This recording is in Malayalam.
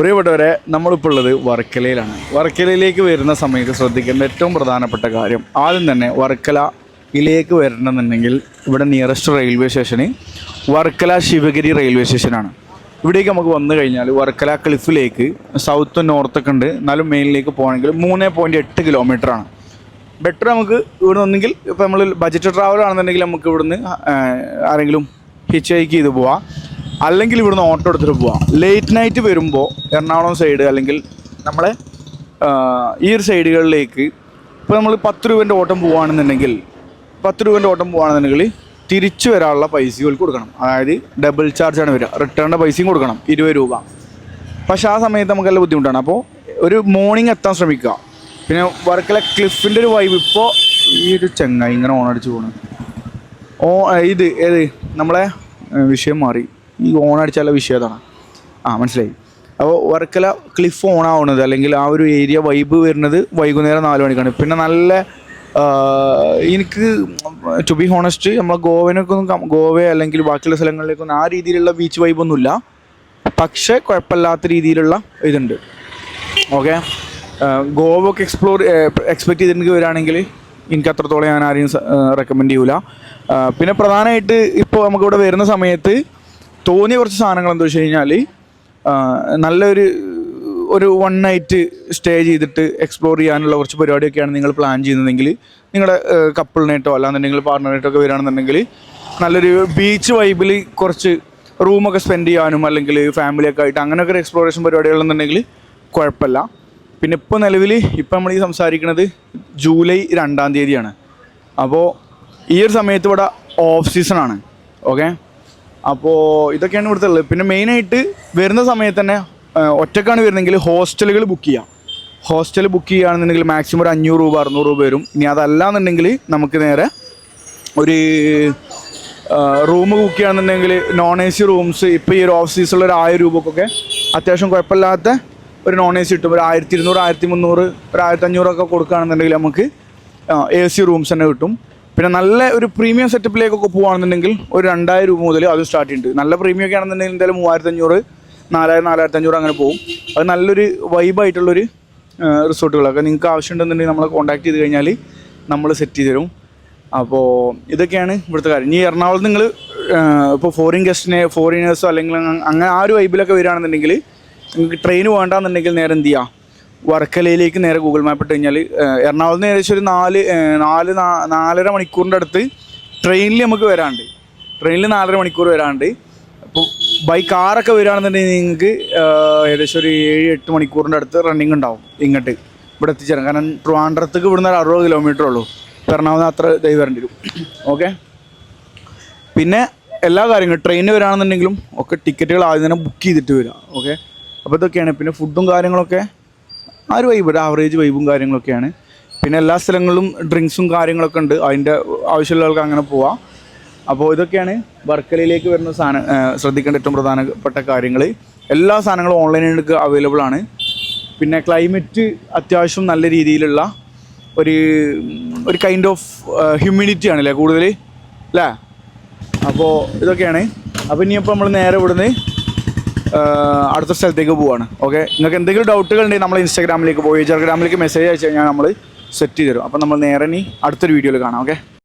പ്രിയപ്പെട്ടവരെ നമ്മളിപ്പോൾ ഉള്ളത് വർക്കലയിലാണ്. വർക്കലയിലേക്ക് വരുന്ന സമയത്ത് ശ്രദ്ധിക്കേണ്ട ഏറ്റവും പ്രധാനപ്പെട്ട കാര്യം ആദ്യം തന്നെ വർക്കലയിലേക്ക് വരണമെന്നുണ്ടെങ്കിൽ ഇവിടെ നിയറസ്റ്റ് റെയിൽവേ സ്റ്റേഷന് വർക്കല ശിവഗിരി റെയിൽവേ സ്റ്റേഷനാണ് ഇവിടേക്ക് നമുക്ക് വന്നു കഴിഞ്ഞാൽ വർക്കല ക്ലിഫിലേക്ക് സൗത്ത് നോർത്തൊക്കെ ഉണ്ട്. എന്നാലും മെയിനിലേക്ക് പോകണമെങ്കിൽ മൂന്ന് പോയിന്റ് എട്ട് കിലോമീറ്റർ ആണ് ബെറ്റർ നമുക്ക് ഇവിടെ നിന്നെങ്കിൽ ഇപ്പോൾ നമ്മൾ ബജറ്റ് ട്രാവൽ ആണെന്നുണ്ടെങ്കിൽ നമുക്ക് ഇവിടുന്ന് ആരെങ്കിലും ഹിച്ച് ഹൈക്ക് ചെയ്ത് പോവാം. അല്ലെങ്കിൽ ഇവിടുന്ന് ഓട്ടോ എടുത്തിട്ട് പോവാം. ലേറ്റ് നൈറ്റ് വരുമ്പോൾ എറണാകുളം സൈഡ് അല്ലെങ്കിൽ നമ്മളെ ഈ ഒരു സൈഡുകളിലേക്ക് ഇപ്പോൾ നമ്മൾ പത്ത് രൂപേന്റെ ഓട്ടം പോവുകയാണെന്നുണ്ടെങ്കിൽ പത്ത് രൂപേന്റെ ഓട്ടം പോവുകയാണെന്നുണ്ടെങ്കിൽ തിരിച്ചു വരാനുള്ള പൈസകൾ കൊടുക്കണം. അതായത് ഡബിൾ ചാർജാണ് വരിക. റിട്ടേണിന്റെ പൈസയും കൊടുക്കണം. ഇരുപത് രൂപ. പക്ഷെ ആ സമയത്ത് നമുക്ക് നല്ല ബുദ്ധിമുട്ടാണ്. അപ്പോൾ ഒരു മോർണിംഗ് എത്താൻ ശ്രമിക്കുക. പിന്നെ വർക്കല ക്ലിഫിന്റെ ഒരു വൈബ് ഇപ്പോൾ ഈ ഒരു ചെങ്ങായി ഇങ്ങനെ ഓണടിച്ച് പോകണം ഓ ഇത് ഏത്? നമ്മളെ വിഷയം മാറി. ഈ ഓൺ അടിച്ചാലുള്ള വിഷയം അതാണ്. ആ മനസ്സിലായി. അപ്പോൾ വർക്കല ക്ലിഫ് ഓൺ ആവുന്നത് അല്ലെങ്കിൽ ആ ഒരു ഏരിയ വൈബ് വരുന്നത് വൈകുന്നേരം നാല് മണിക്കാണ്. പിന്നെ നല്ല എനിക്ക് ടു ബി ഹോണസ്റ്റ് നമ്മളെ ഗോവനൊക്കെ ഗോവ അല്ലെങ്കിൽ ബാക്കിയുള്ള സ്ഥലങ്ങളിലേക്കൊന്നും ആ രീതിയിലുള്ള ബീച്ച് വൈബൊന്നുമില്ല പക്ഷേ കുഴപ്പമില്ലാത്ത രീതിയിലുള്ള ഇതുണ്ട്. ഓക്കെ ഗോവ ഒക്കെ എക്സ്പ്ലോർ എക്സ്പെക്ട് ചെയ്തിട്ട് വരികയാണെങ്കിൽ എനിക്ക് അത്രത്തോളം ഞാൻ ആരെയും റെക്കമെൻഡ് ചെയ്യൂല. പിന്നെ പ്രധാനമായിട്ട് ഇപ്പോൾ നമുക്കിവിടെ വരുന്ന സമയത്ത് തോന്നിയ കുറച്ച് സാധനങ്ങൾ എന്താ വെച്ച് കഴിഞ്ഞാൽ നല്ലൊരു ഒരു വൺ നൈറ്റ് സ്റ്റേ ചെയ്തിട്ട് എക്സ്പ്ലോർ ചെയ്യാനുള്ള കുറച്ച് പരിപാടിയൊക്കെയാണ് നിങ്ങൾ പ്ലാൻ ചെയ്യുന്നതെങ്കിൽ നിങ്ങളുടെ കപ്പിളിനായിട്ടോ അല്ലാന്നുണ്ടെങ്കിൽ പാർട്ട്ണറായിട്ടോ ഒക്കെ വരികയാണെന്നുണ്ടെങ്കിൽ നല്ലൊരു ബീച്ച് വൈബിൽ കുറച്ച് റൂമൊക്കെ സ്പെൻഡ് ചെയ്യാനും അല്ലെങ്കിൽ ഫാമിലിയൊക്കെ ആയിട്ട് അങ്ങനെയൊക്കെ ഒരു എക്സ്പ്ലോറേഷൻ പരിപാടികളെന്നുണ്ടെങ്കിൽ കുഴപ്പമില്ല. പിന്നെ ഇപ്പോൾ നിലവിൽ ഇപ്പം നമ്മൾ ഈ സംസാരിക്കുന്നത് ജൂലൈ രണ്ടാം തീയതിയാണ്. അപ്പോൾ ഈ ഒരു സമയത്ത് ഇവിടെ ഓഫ് സീസണാണ് ഓക്കെ അപ്പോൾ ഇതൊക്കെയാണ് ഇവിടുത്തെ ഉള്ളത്. പിന്നെ മെയിനായിട്ട് വരുന്ന സമയത്ത് തന്നെ ഒറ്റക്കാണ് വരുന്നെങ്കിൽ ഹോസ്റ്റലുകൾ ബുക്ക് ചെയ്യാം. ഹോസ്റ്റൽ ബുക്ക് ചെയ്യുകയാണെന്നുണ്ടെങ്കിൽ മാക്സിമം ഒരു അഞ്ഞൂറ് രൂപ അറുന്നൂറ് രൂപ വരും. ഇനി അതല്ല എന്നുണ്ടെങ്കിൽ നമുക്ക് നേരെ ഒരു റൂം ബുക്ക് ചെയ്യുകയാണെന്നുണ്ടെങ്കിൽ നോൺ എ സി റൂംസ് ഇപ്പോൾ ഈ ഒരു ഓഫ് സീസണിൽ ഒരു ആയിരം രൂപക്കൊക്കെ അത്യാവശ്യം കുഴപ്പമില്ലാത്ത ഒരു നോൺ എ സി കിട്ടും. ഒരു ആയിരത്തി ഇരുന്നൂറ് ആയിരത്തി മുന്നൂറ് ഒരു ആയിരത്തി അഞ്ഞൂറൊക്കെ കൊടുക്കുകയാണെന്നുണ്ടെങ്കിൽ നമുക്ക് എ സി റൂംസ് തന്നെ കിട്ടും. പിന്നെ നല്ല ഒരു പ്രീമിയം സെറ്റപ്പിലേക്കൊക്കെ പോകുകയാണെന്നുണ്ടെങ്കിൽ ഒരു രണ്ടായിരം രൂപ മുതൽ അത് സ്റ്റാർട്ട് ചെയ്യുന്നത് നല്ല പ്രീമിയം ഒക്കെ ആണെന്നുണ്ടെങ്കിൽ എന്തായാലും മൂവായിരത്തി അഞ്ഞൂറ് നാലായിരം നാലായിരത്തി അഞ്ഞൂറ് അങ്ങനെ പോകും അത് നല്ലൊരു വൈബായിട്ടുള്ളൊരു റിസോർട്ടുകളൊക്കെ നിങ്ങൾക്ക് ആവശ്യമുണ്ടെന്നുണ്ടെങ്കിൽ നമ്മളെ കോൺടാക്ട് ചെയ്ത് കഴിഞ്ഞാൽ നമ്മൾ സെറ്റ് ചെയ്ത് തരും. അപ്പോൾ ഇതൊക്കെയാണ് ഇവിടുത്തെ കാര്യം. ഇനി എറണാകുളത്ത് നിങ്ങൾ ഇപ്പോൾ ഫോറിൻ ഗസ്റ്റിനെ ഫോറിനേഴ്സോ അല്ലെങ്കിൽ അങ്ങനെ ആ ഒരു വൈബിലൊക്കെ വരികയാണെന്നുണ്ടെങ്കിൽ നിങ്ങൾക്ക് ട്രെയിൻ വേണ്ടാന്നുണ്ടെങ്കിൽ നേരെ എന്ത് ചെയ്യുക വർക്കലയിലേക്ക് നേരെ ഗൂഗിൾ മാപ്പ് ഇട്ട് കഴിഞ്ഞാൽ എറണാകുളത്ത് നിന്ന് ഏകദേശം ഒരു നാല് നാല് നാലര മണിക്കൂറിന്റെ അടുത്ത് ട്രെയിനിൽ നമുക്ക് വരാണ്ട് ട്രെയിനിൽ നാലര മണിക്കൂർ വരാണ്ട് അപ്പോൾ ബൈ കാറൊക്കെ വരികയാണെന്നുണ്ടെങ്കിൽ നിങ്ങൾക്ക് ഏകദേശം ഒരു ഏഴ് എട്ട് മണിക്കൂറിന്റെ അടുത്ത് റണ്ണിങ് ഉണ്ടാവും ഇങ്ങോട്ട് ഇവിടെ എത്തിച്ചേരാം കാരണം ട്രിവാൻഡ്രത്തേക്ക് ഇവിടുന്ന് ഒരു അറുപത് കിലോമീറ്റർ ഉള്ളൂ. എറണാകുളം അത്ര ഇതായി വരേണ്ടി വരും. ഓക്കെ പിന്നെ എല്ലാ കാര്യങ്ങളും ട്രെയിനിന് വരികയാണെന്നുണ്ടെങ്കിലും ഒക്കെ ടിക്കറ്റുകൾ ആദ്യം തന്നെ ബുക്ക് ചെയ്തിട്ട് വരിക. ഓക്കെ അപ്പോൾ ഇതൊക്കെയാണ്. പിന്നെ ഫുഡും കാര്യങ്ങളൊക്കെ ആ ഒരു വൈബ് ഒരു ആവറേജ് വൈബും കാര്യങ്ങളൊക്കെയാണ്. പിന്നെ എല്ലാ സ്ഥലങ്ങളിലും ഡ്രിങ്ക്സും കാര്യങ്ങളൊക്കെ ഉണ്ട്. അതിന്റെ ആവശ്യമുള്ളവർക്ക് അങ്ങനെ പോവാം. അപ്പോൾ ഇതൊക്കെയാണ് വർക്കലയിലേക്ക് വരുന്ന സാധനം ശ്രദ്ധിക്കേണ്ട ഏറ്റവും പ്രധാനപ്പെട്ട കാര്യങ്ങൾ എല്ലാ സാധനങ്ങളും ഓൺലൈനായിട്ട് അവൈലബിൾ ആണ്. പിന്നെ ക്ലൈമറ്റ് അത്യാവശ്യം നല്ല രീതിയിലുള്ള ഒരു ഒരു കൈൻഡ് ഓഫ് ഹ്യൂമിഡിറ്റി ആണല്ലേ കൂടുതൽ അല്ലേ? അപ്പോൾ ഇതൊക്കെയാണ്. അപ്പോൾ ഇനിയിപ്പോൾ നമ്മൾ നേരെ ഇവിടുന്ന് അടുത്ത സ്ഥലത്തേക്ക് പോവാണ്. ഓക്കെ നിങ്ങൾക്ക് എന്തെങ്കിലും ഡൗട്ടുകൾ ഉണ്ടെങ്കിൽ നമ്മൾ ഇൻസ്റ്റാഗ്രാമിലേക്ക് പോയി ഇൻസ്റ്റാഗ്രാമിലേക്ക് മെസ്സേജ് അയച്ചു കഴിഞ്ഞാൽ നമ്മൾ സെറ്റ് ചെയ്ത് തരും. അപ്പം നമ്മൾ നേരെ ഇനി അടുത്തൊരു വീഡിയോയിൽ കാണാം. ഓക്കെ